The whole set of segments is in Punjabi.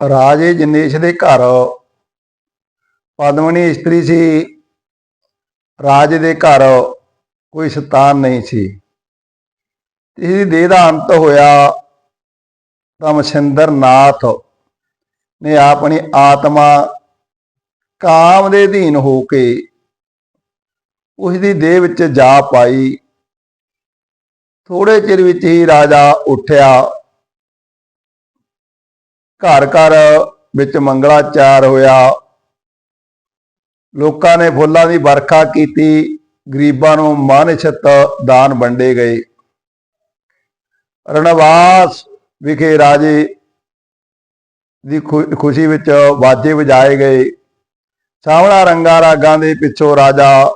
ਰਾਜੇ ਜਨੇਸ਼ ਦੇ ਘਰ। ਪਦਮਣੀ ਇਸਤਰੀ ਸੀ। ਰਾਜੇ ਦੇ ਘਰ ਕੋਈ ਸ਼ੈਤਾਨ ਨਹੀਂ ਸੀ। ਇਹਦੀ ਦੇਹ ਦਾ ਅੰਤ ਹੋਇਆ ਤਾਂ ਮਛਿੰਦਰ ਨਾਥ ਨੇ ਆਪਣੀ ਆਤਮਾ ਕਾਮ ਦੇ ਅਧੀਨ ਹੋ ਕੇ ਉਸ ਦੀ ਦੇਹ ਵਿੱਚ ਜਾ ਪਾਈ। ਥੋੜੇ ਚਿਰ ਵਿੱਚ ਹੀ ਰਾਜਾ ਉੱਠਿਆ। ਘਰ ਘਰ ਵਿੱਚ ਮੰਗਲਾਚਾਰ ਹੋਇਆ। ਲੋਕਾਂ ਨੇ ਫੁੱਲਾਂ ਦੀ ਵਰਖਾ ਕੀਤੀ। ਗਰੀਬਾਂ ਨੂੰ ਮਾਨਿਸ਼ਤ ਦਾਨ ਵੰਡੇ ਗਏ। ਰਣਵਾਸ ਵਿਖੇ ਰਾਜੇ ਦੀ ਖੁ- ਖੁਸ਼ੀ ਵਿੱਚ ਵਾਜੇ ਵਜਾਏ ਗਏ। ਸਾਵਣਾ ਰੰਗਾ ਰਾਗਾਂ ਦੇ ਪਿੱਛੋਂ ਰਾਜਾ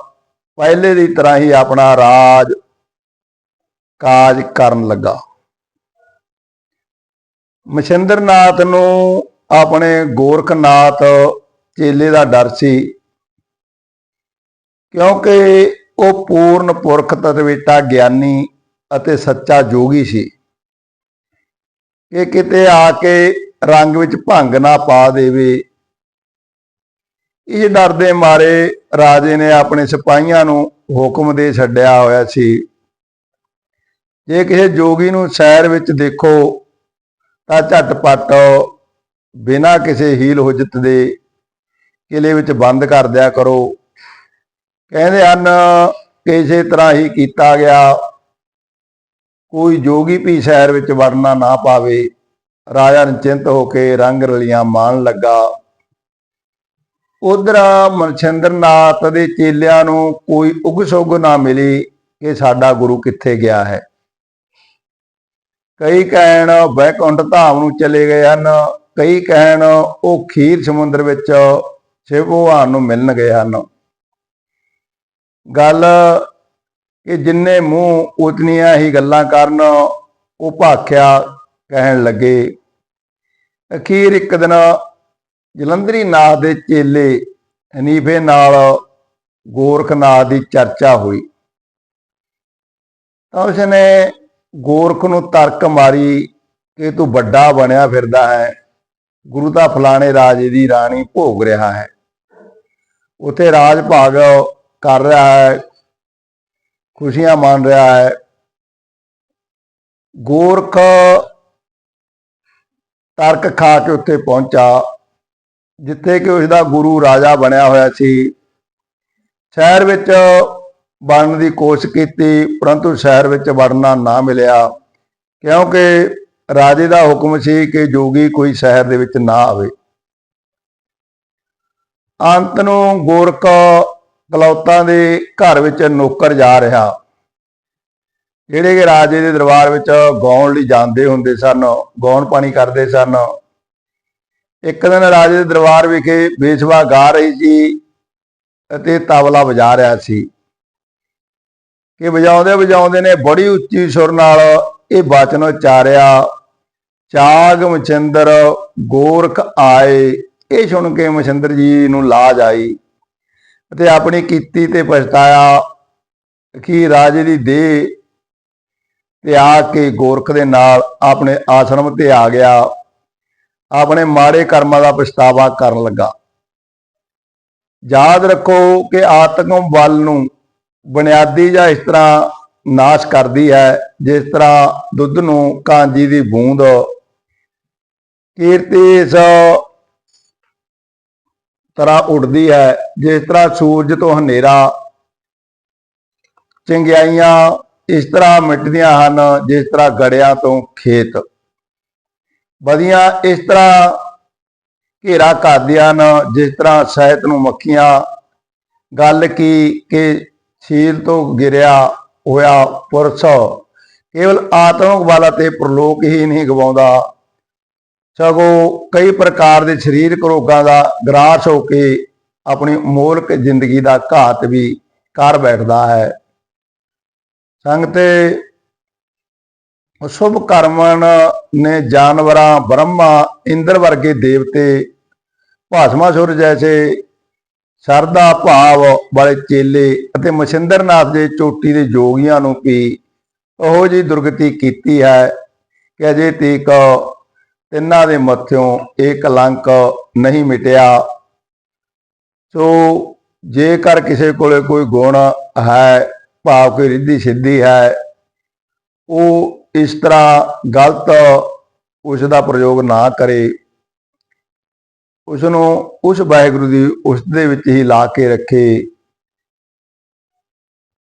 ਪਹਿਲੇ ਦੀ ਤਰ੍ਹਾਂ ਹੀ ਆਪਣਾ ਰਾਜ ਕਾਜ ਕਰਨ ਲੱਗਾ। ਮਛਿੰਦਰਨਾਥ ਨੂੰ ਆਪਣੇ ਗੋਰਖਨਾਥ ਚੇਲੇ ਦਾ ਡਰ ਸੀ, ਕਿਉਂਕਿ ਉਹ ਪੂਰਨ ਪੁਰਖ ਤਤਵੇਟਾ ਗਿਆਨੀ ਅਤੇ ਸੱਚਾ ਜੋਗੀ ਸੀ। ਕਿ ਕਿਤੇ ਆ ਕੇ ਰੰਗ ਵਿੱਚ ਭੰਗ ਨਾ ਪਾ ਦੇਵੇ। ਇਹ ਡਰ ਦੇ ਮਾਰੇ ਰਾਜੇ ਨੇ ਆਪਣੇ ਸਿਪਾਹੀਆਂ ਨੂੰ ਹੁਕਮ ਦੇ ਛੱਡਿਆ ਹੋਇਆ ਸੀ। ਜੇ ਕਿਸੇ ਜੋਗੀ ਨੂੰ ਸ਼ਹਿਰ ਵਿੱਚ ਦੇਖੋ ਤਾਂ ਝਟਪਟ ਬਿਨਾਂ ਕਿਸੇ ਹੀਲ ਹੁਜਤ ਦੇ ਕਿਲੇ ਵਿੱਚ ਬੰਦ ਕਰ ਦਿਆ ਕਰੋ। ਕਹਿੰਦੇ ਹਨ, ਕਿਸੇ ਤਰ੍ਹਾਂ ਹੀ ਕੀਤਾ ਗਿਆ। ਕੋਈ ਜੋਗੀ ਵੀ ਸ਼ਹਿਰ ਵਿੱਚ ਵੜਨਾ ਨਾ ਪਾਵੇ। ਰਾਜਾ ਨਿਚਿੰਤ ਹੋ ਕੇ ਰੰਗ ਰਲੀਆਂ ਮਾਣ ਲੱਗਾ। ਉਧਰ ਮਨਛਿੰਦਰਨਾਥ ਦੇ ਚੇਲਿਆਂ ਨੂੰ ਕੋਈ ਉਗਸੁਗ ਨਾ ਮਿਲੀ ਕਿ ਸਾਡਾ ਗੁਰੂ ਕਿੱਥੇ ਗਿਆ ਹੈ। ਕਈ ਕਹਿਣ ਬੈਕੁੰਠ ਧਾਮ ਨੂੰ ਚਲੇ ਗਏ ਹਨ, ਕਈ ਕਹਿਣ ਉਹ ਖੀਰ ਸਮੁੰਦਰ ਵਿੱਚ ਸ਼ਿਵ ਭਗਵਾਨ ਨੂੰ ਮਿਲਣ ਗਏ ਹਨ। ਗੱਲ ਕਿ ਜਿੰਨੇ ਮੂੰਹ ਉਤਨੀਆਂ ਹੀ ਗੱਲਾਂ ਕਰਨ, ਉਹ ਭਾਖਿਆ ਕਹਿਣ ਲੱਗੇ। ਅਖੀਰ ਇੱਕ ਦਿਨ ਜਲੰਧਰੀ ਨਾਥ ਦੇ ਚੇਲੇ ਹਨੀਫੇ ਨਾਲ ਗੋਰਖਨਾਥ ਦੀ ਚਰਚਾ ਹੋਈ। ਤਾਂ ਉਸਨੇ ਗੋਰਖ ਨੂੰ ਤਰਕ ਮਾਰੀ ਕਿ ਤੂੰ ਵੱਡਾ ਬਣਿਆ ਫਿਰਦਾ ਹੈ। ਗੁਰੂ ਦਾ ਫਲਾਣੇ ਰਾਜੇ ਦੀ ਰਾਣੀ ਭੋਗ ਰਿਹਾ ਹੈ। ਉਥੇ ਰਾਜ ਭਾਗ ਕਰ ਰਿਹਾ ਹੈ, ਖੁਸ਼ੀਆਂ ਮਾਣ ਰਿਹਾ ਹੈ। ਗੋਰਖ ਤਰਕ ਖਾ ਕੇ ਉੱਥੇ ਪਹੁੰਚਾ, ਜਿੱਥੇ ਕਿ ਉਸ ਦਾ ਗੁਰੂ ਰਾਜਾ ਬਣਿਆ ਹੋਇਆ ਸੀ। ਸ਼ਹਿਰ ਵਿੱਚ ਬਣਨ ਦੀ ਕੋਸ਼ਿਸ਼ ਕੀਤੀ, ਪਰੰਤੂ ਸ਼ਹਿਰ ਵਿੱਚ ਵੜਨਾ ਨਾ ਮਿਲਿਆ, ਕਿਉਂਕਿ ਰਾਜੇ ਦਾ ਹੁਕਮ ਸੀ ਕਿ ਜੋਗੀ ਕੋਈ ਸ਼ਹਿਰ ਦੇ ਵਿੱਚ ਨਾ ਆਵੇ। ਅੰਤ ਨੂੰ ਗੋਰਖ ਕਲੌਤਾਂ ਦੇ ਘਰ ਵਿੱਚ ਨੌਕਰ ਜਾ ਰਿਹਾ। ਜਿਹੜੇ ਕਿ ਰਾਜੇ ਦੇ ਦਰਬਾਰ ਵਿੱਚ ਗਾਉਣ ਲਈ ਜਾਂਦੇ ਹੁੰਦੇ ਸਨ, ਗਾਉਣ ਪਾਣੀ ਕਰਦੇ ਸਨ। ਇੱਕ ਦਿਨ ਰਾਜੇ ਦੇ ਦਰਬਾਰ ਵਿਖੇ ਬੇਸਵਾ ਗਾ ਰਹੀ ਸੀ ਅਤੇ ਤਬਲਾ ਵਜਾ ਰਿਹਾ ਸੀ। ਕਿ ਵਜਾਉਂਦੇ ਵਜਾਉਂਦੇ ਨੇ ਬੜੀ ਉੱਚੀ ਸੁਰ ਨਾਲ ਇਹ ਬਚਨ ਉਚਾਰਿਆ, ਚਾਗ ਮਚੰਦਰ ਗੋਰਖ ਆਏ। ਇਹ ਸੁਣ ਕੇ ਮਚੰਦਰ ਜੀ ਨੂੰ ਲਾਜ ਆਈ ਅਤੇ ਆਪਣੀ ਕੀਤੀ ਤੇ ਪਛਤਾਇਆ। ਕਿ ਰਾਜੇ ਦੀ ਦੇਹ ਤੇ ਆ ਕੇ ਗੋਰਖ ਦੇ ਨਾਲ ਆਪਣੇ ਆਸ਼ਰਮ ਤੇ ਆ ਗਿਆ। ਆਪਣੇ ਮਾੜੇ ਕਰਮਾਂ ਦਾ ਪਛਤਾਵਾ ਕਰਨ ਲੱਗਾ। ਯਾਦ ਰੱਖੋ ਕਿ ਆਤਮ ਬਲ ਨੂੰ ਬੁਨਿਆਦੀ ਜਾਂ ਇਸ ਤਰ੍ਹਾਂ ਨਾਸ਼ ਕਰਦੀ ਹੈ, ਜਿਸ ਤਰ੍ਹਾਂ ਦੁੱਧ ਨੂੰ ਕਾਂਜੀ ਦੀ ਬੂੰਦ ਕੀਰਤੀ ਇਸ ਤਰ੍ਹਾਂ ਉੱਡਦੀ ਹੈ, ਜਿਸ ਤਰ੍ਹਾਂ ਸੂਰਜ ਤੋਂ ਹਨੇਰਾ ਚੰਗਿਆਈਆਂ ਇਸ ਤਰ੍ਹਾਂ ਮਿਟਦੀਆਂ ਹਨ, ਜਿਸ ਤਰ੍ਹਾਂ ਗੜਿਆਂ ਤੋਂ ਖੇਤ। ਵਧੀਆਂ ਇਸ ਤਰ੍ਹਾਂ ਘੇਰਾ ਕਰਦੀਆਂ ਹਨ, ਜਿਸ ਤਰ੍ਹਾਂ ਸਹਿਤ ਨੂੰ ਮੱਖੀਆਂ, ਗੱਲ ਕੀ ਕਿ ਛੀਲ ਤੋਂ ਗਿਰਿਆ ਹੋਇਆ ਪੁਰਸ਼ ਕੇਵਲ ਆਤਮਿਕ ਬਲ ਅਤੇ ਪ੍ਰਲੋਕ ਹੀ ਨਹੀਂ ਗਵਾਉਂਦਾ। ਸਗੋਂ ਕਈ ਪ੍ਰਕਾਰ ਦੇ ਸਰੀਰਕ ਰੋਗਾਂ ਦਾ ਗ੍ਰਾਸ ਹੋ ਕੇ ਆਪਣੀ ਮੋਲਕ ਜ਼ਿੰਦਗੀ ਦਾ ਘਾਤ ਵੀ ਕਰ ਬੈਠਦਾ ਹੈ। ਸੰਗਤੇ ਸ਼ੁਭ ਕਰਮਨ ਨੇ ਜਾਨਵਰਾਂ, ਬ੍ਰਹਮਾ, ਇੰਦਰ ਵਰਗੇ ਦੇਵਤੇ, ਭਾਸਮਾਸੁਰ ਜੈਸੇ ਸਰਦਾ ਭਾਵ ਵਾਲੇ ਚੇਲੇ ਅਤੇ ਮਛਿੰਦਰਨਾਥ ਦੇ ਚੋਟੀ ਦੇ ਜੋਗੀਆਂ ਨੂੰ ਵੀ ਉਹੋ ਜੀ ਦੁਰਗਤੀ ਕੀਤੀ ਹੈ ਕਿ ਅਜੇ ਤੀਕ ਤਿੰਨਾਂ ਦੇ ਮੱਥਿਓਂ ਇਹ ਕਲੰਕ ਨਹੀਂ ਮਿਟਿਆ। ਸੋ ਜੇਕਰ ਕਿਸੇ ਕੋਲੇ ਕੋਈ ਗੁਣ ਹੈ, ਭਾਵ ਕੋਈ ਰਿੱਧੀ ਸਿੱਧੀ ਹੈ, ਉਹ ਇਸ ਤਰ੍ਹਾਂ ਗਲਤ ਉਸ ਦਾ ਪ੍ਰਯੋਗ ਨਾ ਕਰੇ। ਉਸ ਨੂੰ ਉਸ ਵਾਹਿਗੁਰੂ ਦੀ ਉਸ ਦੇ ਵਿੱਚ ਹੀ ਲਾ ਕੇ ਰੱਖੇ।